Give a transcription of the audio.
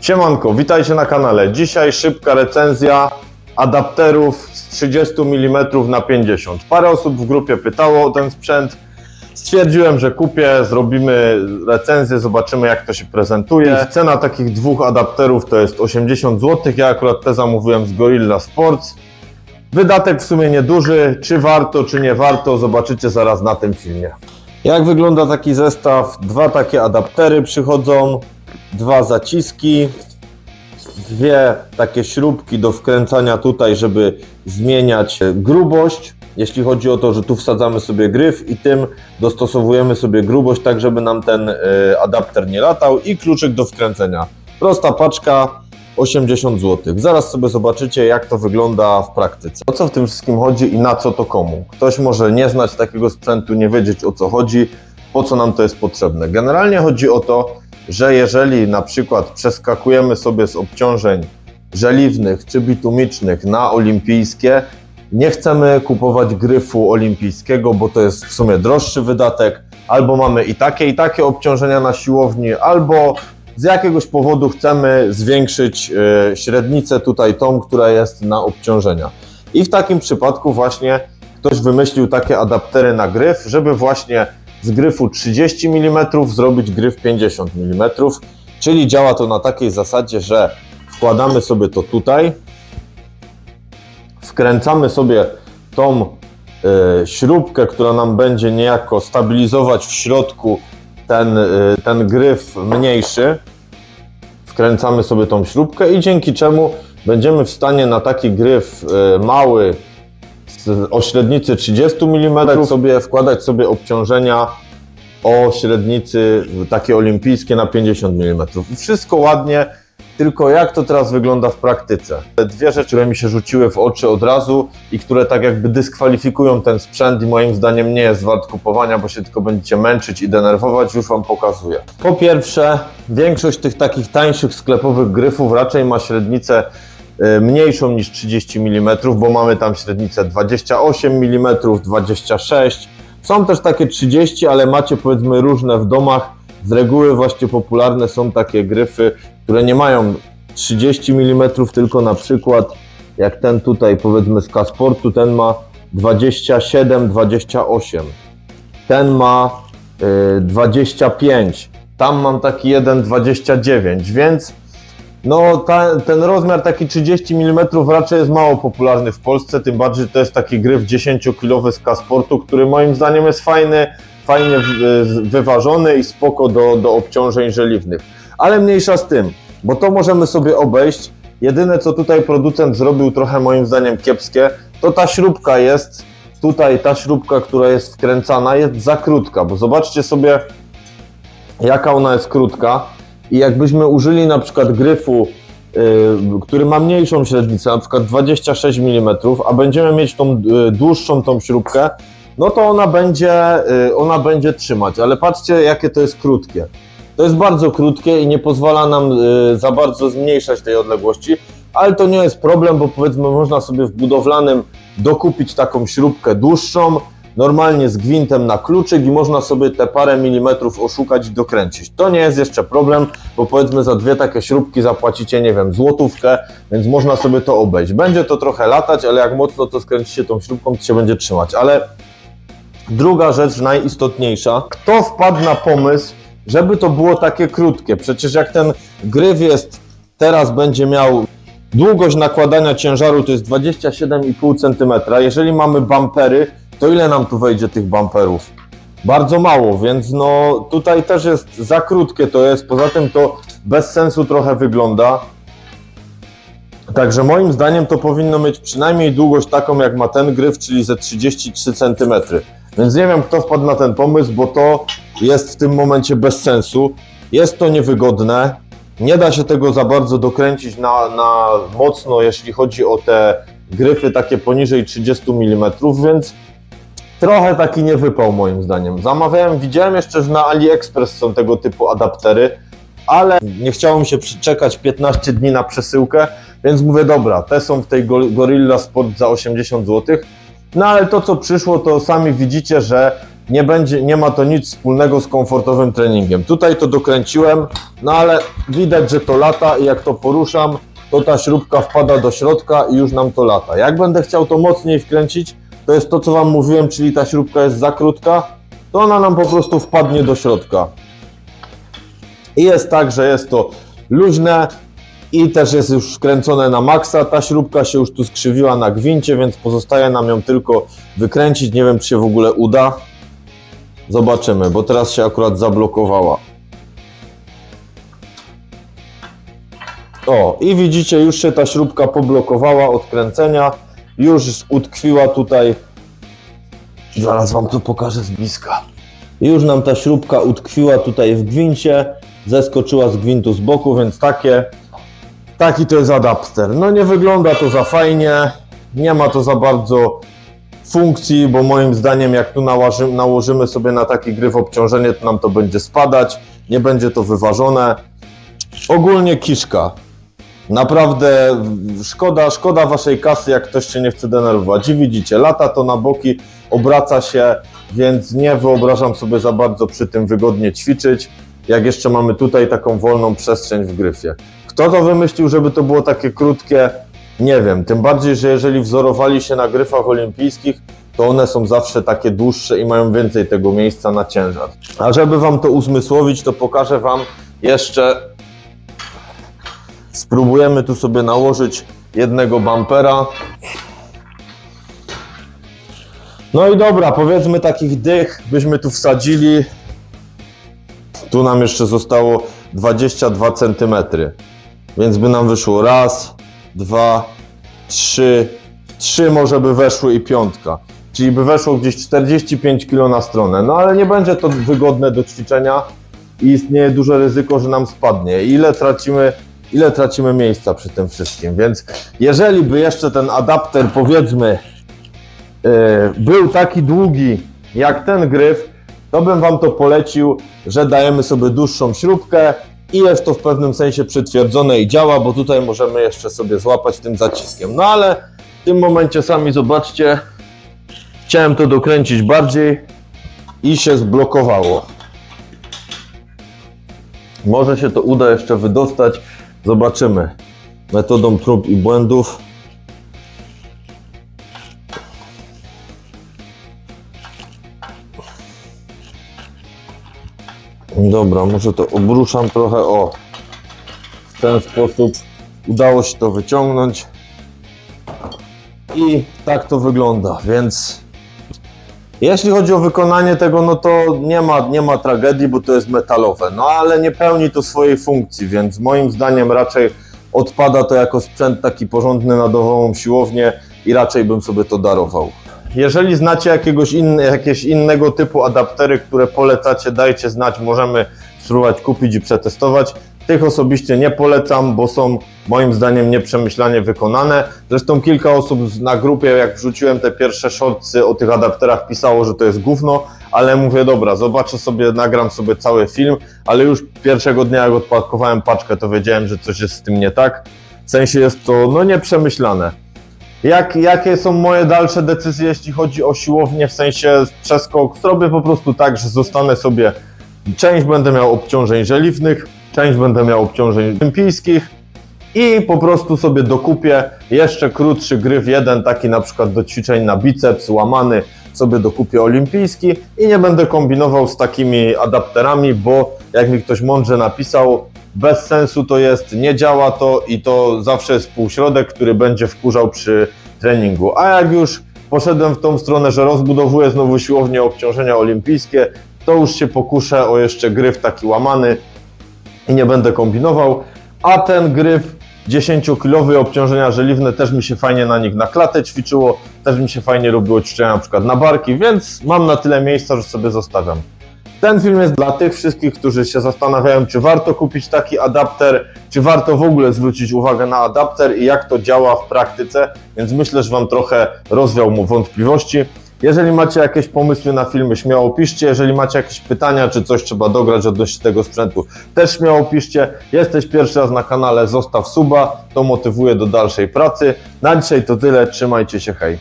Siemanko, witajcie na kanale. Dzisiaj szybka recenzja adapterów z 30 mm na 50. Parę osób w grupie pytało o ten sprzęt. Stwierdziłem, że kupię, zrobimy recenzję, zobaczymy jak to się prezentuje. Ich cena takich dwóch adapterów to jest 80 zł. Ja akurat te zamówiłem z Gorilla Sports. Wydatek w sumie nieduży. Czy warto, czy nie warto, zobaczycie zaraz na tym filmie. Jak wygląda taki zestaw? Dwa takie adaptery przychodzą, dwa zaciski, dwie takie śrubki do wkręcania tutaj, żeby zmieniać e, grubość. Jeśli chodzi o to, że tu wsadzamy sobie gryf i tym dostosowujemy sobie grubość, tak żeby nam ten e, adapter nie latał i kluczyk do wkręcenia. Prosta paczka, 80 zł. Zaraz sobie zobaczycie, jak to wygląda w praktyce. O co w tym wszystkim chodzi i na co to komu? Ktoś może nie znać takiego sprzętu, nie wiedzieć o co chodzi, po co nam to jest potrzebne. Generalnie chodzi o to, że jeżeli na przykład przeskakujemy sobie z obciążeń żeliwnych czy bitumicznych na olimpijskie, nie chcemy kupować gryfu olimpijskiego, bo to jest w sumie droższy wydatek, albo mamy i takie, i takie obciążenia na siłowni, albo z jakiegoś powodu chcemy zwiększyć e, średnicę tutaj tą, która jest na obciążenia. I w takim przypadku właśnie ktoś wymyślił takie adaptery na gryf, żeby właśnie z gryfu 30 mm zrobić gryf 50 mm, czyli działa to na takiej zasadzie, że wkładamy sobie to tutaj, wkręcamy sobie tą e, śrubkę, która nam będzie niejako stabilizować w środku ten, e, ten gryf mniejszy. Wkręcamy sobie tą śrubkę i dzięki czemu będziemy w stanie na taki gryf e, mały o średnicy 30 mm sobie wkładać sobie obciążenia o średnicy takie olimpijskie na 50 mm. Wszystko ładnie, tylko jak to teraz wygląda w praktyce? Te Dwie rzeczy, które mi się rzuciły w oczy od razu i które tak jakby dyskwalifikują ten sprzęt i moim zdaniem nie jest wart kupowania, bo się tylko będziecie męczyć i denerwować, już Wam pokazuję. Po pierwsze, większość tych takich tańszych sklepowych gryfów raczej ma średnicę mniejszą niż 30 mm, bo mamy tam średnicę 28 mm, 26 Są też takie 30, ale macie powiedzmy różne w domach. Z reguły właśnie popularne są takie gryfy, które nie mają 30 mm, tylko na przykład jak ten tutaj powiedzmy z Kasportu, ten ma 27-28 ten ma y, 25, tam mam taki jeden 29, więc no ta, ten rozmiar taki 30 mm raczej jest mało popularny w Polsce, tym bardziej to jest taki gryf 10-kilowy z Kasportu, który moim zdaniem jest fajny, fajnie wyważony i spoko do, do obciążeń żeliwnych. Ale mniejsza z tym, bo to możemy sobie obejść. Jedyne co tutaj producent zrobił trochę moim zdaniem kiepskie, to ta śrubka jest, tutaj ta śrubka, która jest wkręcana jest za krótka, bo zobaczcie sobie jaka ona jest krótka i jakbyśmy użyli na przykład gryfu, yy, który ma mniejszą średnicę, na przykład 26 mm, a będziemy mieć tą yy, dłuższą tą śrubkę, no to ona będzie, yy, ona będzie trzymać, ale patrzcie jakie to jest krótkie. To jest bardzo krótkie i nie pozwala nam za bardzo zmniejszać tej odległości, ale to nie jest problem, bo powiedzmy można sobie w budowlanym dokupić taką śrubkę dłuższą, normalnie z gwintem na kluczyk i można sobie te parę milimetrów oszukać i dokręcić. To nie jest jeszcze problem, bo powiedzmy za dwie takie śrubki zapłacicie, nie wiem, złotówkę, więc można sobie to obejść. Będzie to trochę latać, ale jak mocno to skręcicie tą śrubką, to się będzie trzymać. Ale druga rzecz najistotniejsza, kto wpadł na pomysł, żeby to było takie krótkie? Przecież jak ten gryf jest, teraz będzie miał Długość nakładania ciężaru to jest 27,5 cm. Jeżeli mamy bumpery, to ile nam tu wejdzie tych bumperów? Bardzo mało, więc no tutaj też jest za krótkie to jest. Poza tym to bez sensu trochę wygląda. Także moim zdaniem to powinno mieć przynajmniej długość taką jak ma ten gryf, czyli ze 33 cm. Więc nie wiem kto wpadł na ten pomysł, bo to jest w tym momencie bez sensu. Jest to niewygodne. Nie da się tego za bardzo dokręcić na, na mocno, jeśli chodzi o te gryfy takie poniżej 30 mm, więc trochę taki nie wypał moim zdaniem. Zamawiałem, widziałem jeszcze, że na AliExpress są tego typu adaptery, ale nie chciało mi się czekać 15 dni na przesyłkę, więc mówię, dobra, te są w tej Go- Gorilla Sport za 80 zł. No ale to co przyszło, to sami widzicie, że nie, będzie, nie ma to nic wspólnego z komfortowym treningiem. Tutaj to dokręciłem, no ale widać, że to lata i jak to poruszam, to ta śrubka wpada do środka i już nam to lata. Jak będę chciał to mocniej wkręcić, to jest to, co Wam mówiłem, czyli ta śrubka jest za krótka, to ona nam po prostu wpadnie do środka. I jest tak, że jest to luźne i też jest już wkręcone na maksa. Ta śrubka się już tu skrzywiła na gwincie, więc pozostaje nam ją tylko wykręcić. Nie wiem, czy się w ogóle uda. Zobaczymy, bo teraz się akurat zablokowała. O, i widzicie, już się ta śrubka poblokowała od kręcenia. Już utkwiła tutaj. Zaraz Wam to pokażę z bliska. Już nam ta śrubka utkwiła tutaj w gwincie, zeskoczyła z gwintu z boku, więc takie, taki to jest adapter. No nie wygląda to za fajnie, nie ma to za bardzo funkcji, bo moim zdaniem jak tu nałoży, nałożymy sobie na taki gryf obciążenie, to nam to będzie spadać, nie będzie to wyważone. Ogólnie kiszka. Naprawdę szkoda, szkoda waszej kasy, jak ktoś się nie chce denerwować. I widzicie, lata to na boki, obraca się, więc nie wyobrażam sobie za bardzo przy tym wygodnie ćwiczyć, jak jeszcze mamy tutaj taką wolną przestrzeń w gryfie. Kto to wymyślił, żeby to było takie krótkie? Nie wiem, tym bardziej, że jeżeli wzorowali się na gryfach olimpijskich, to one są zawsze takie dłuższe i mają więcej tego miejsca na ciężar. A żeby Wam to uzmysłowić, to pokażę Wam jeszcze Spróbujemy tu sobie nałożyć jednego bumpera. No i dobra, powiedzmy takich dych byśmy tu wsadzili. Tu nam jeszcze zostało 22 cm. Więc by nam wyszło raz, dwa, trzy, trzy może by weszły i piątka. Czyli by weszło gdzieś 45 kg na stronę. No ale nie będzie to wygodne do ćwiczenia i istnieje duże ryzyko, że nam spadnie. Ile tracimy ile tracimy miejsca przy tym wszystkim. Więc jeżeli by jeszcze ten adapter, powiedzmy, yy, był taki długi jak ten gryf, to bym Wam to polecił, że dajemy sobie dłuższą śrubkę i jest to w pewnym sensie przytwierdzone i działa, bo tutaj możemy jeszcze sobie złapać tym zaciskiem. No ale w tym momencie sami zobaczcie, chciałem to dokręcić bardziej i się zblokowało. Może się to uda jeszcze wydostać, Zobaczymy. Metodą prób i błędów. Dobra, może to obruszam trochę. O, w ten sposób udało się to wyciągnąć. I tak to wygląda, więc jeśli chodzi o wykonanie tego, no to nie ma, nie ma tragedii, bo to jest metalowe. No ale nie pełni to swojej funkcji, więc moim zdaniem raczej odpada to jako sprzęt taki porządny na dowolną siłownię i raczej bym sobie to darował. Jeżeli znacie jakiegoś inny, jakieś innego typu adaptery, które polecacie, dajcie znać, możemy spróbować kupić i przetestować. Tych osobiście nie polecam, bo są moim zdaniem nieprzemyślanie wykonane. Zresztą kilka osób na grupie, jak wrzuciłem te pierwsze shortsy o tych adapterach, pisało, że to jest gówno, ale mówię, dobra, zobaczę sobie, nagram sobie cały film, ale już pierwszego dnia, jak odpakowałem paczkę, to wiedziałem, że coś jest z tym nie tak. W sensie jest to, no, nieprzemyślane. Jak, jakie są moje dalsze decyzje, jeśli chodzi o siłownię, w sensie przeskok? Zrobię po prostu tak, że zostanę sobie, część będę miał obciążeń żeliwnych, część będę miał obciążeń olimpijskich i po prostu sobie dokupię jeszcze krótszy gryf, jeden taki na przykład do ćwiczeń na biceps, łamany, sobie dokupię olimpijski i nie będę kombinował z takimi adapterami, bo jak mi ktoś mądrze napisał, bez sensu to jest, nie działa to i to zawsze jest półśrodek, który będzie wkurzał przy treningu. A jak już poszedłem w tą stronę, że rozbudowuję znowu siłownię obciążenia olimpijskie, to już się pokuszę o jeszcze gryf taki łamany i nie będę kombinował. A ten gryf 10-kilowy obciążenia żeliwne też mi się fajnie na nich na klatę ćwiczyło, też mi się fajnie robiło ćwiczenia na przykład na barki, więc mam na tyle miejsca, że sobie zostawiam. Ten film jest dla tych wszystkich, którzy się zastanawiają, czy warto kupić taki adapter, czy warto w ogóle zwrócić uwagę na adapter i jak to działa w praktyce, więc myślę, że Wam trochę rozwiał mu wątpliwości. Jeżeli macie jakieś pomysły na filmy, śmiało piszcie. Jeżeli macie jakieś pytania, czy coś trzeba dograć odnośnie tego sprzętu, też śmiało piszcie. Jesteś pierwszy raz na kanale, zostaw suba, to motywuje do dalszej pracy. Na dzisiaj to tyle, trzymajcie się, hej.